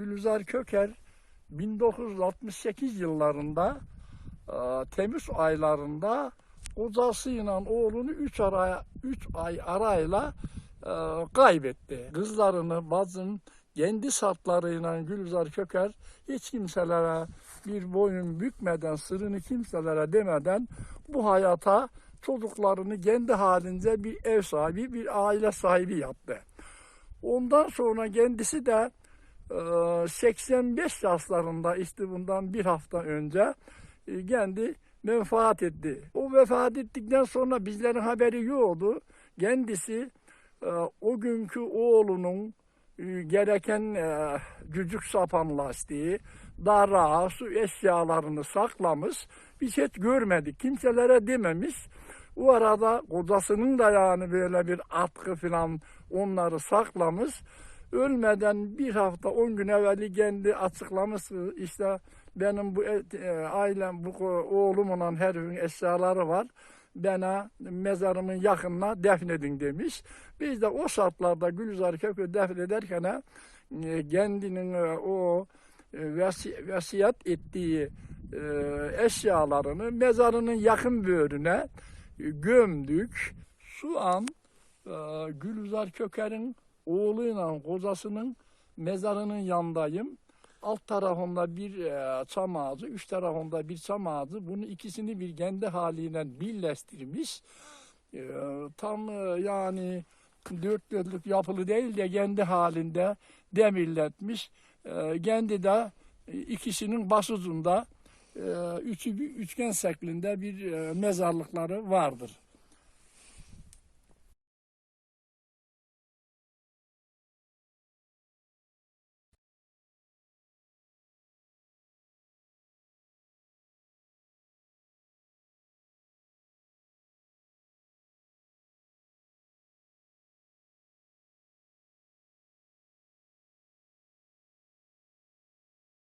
Gülizar Köker 1968 yıllarında e, Temmuz aylarında kocasıyla oğlunu 3 ara 3 ay arayla e, kaybetti. Kızlarını bazın kendi şartlarıyla Gülizar Köker hiç kimselere bir boyun bükmeden, sırrını kimselere demeden bu hayata çocuklarını kendi halinde bir ev sahibi, bir aile sahibi yaptı. Ondan sonra kendisi de 85 yaşlarında işte bundan bir hafta önce e, kendi menfaat etti. O vefat ettikten sonra bizlerin haberi yoktu. Kendisi e, o günkü oğlunun e, gereken cücük sapan lastiği, dara, su eşyalarını saklamış. Biz hiç görmedik. Kimselere dememiş. O arada kocasının da yani böyle bir atkı falan onları saklamış. Ölmeden bir hafta on gün evveli kendi açıklamış işte benim bu et- e, ailem bu oğlumun her gün eşyaları var. Bana mezarımın yakınına defnedin demiş. Biz de o şartlarda Gülzar Kök'ü defnederken e, kendinin e, o e, vesi- vesiyet ettiği e, eşyalarını mezarının yakın böğrüne e, gömdük. Şu an e, Gülzar Köker'in oğluyla kocasının mezarının yanındayım. Alt tarafında bir e, çam ağacı, üç tarafında bir çam ağacı. Bunu ikisini bir kendi haliyle birleştirmiş. E, tam e, yani dört dörtlük yapılı değil de kendi halinde demirletmiş. E, kendi de ikisinin başucunda e, üçü bir üçgen şeklinde bir mezarlıkları vardır.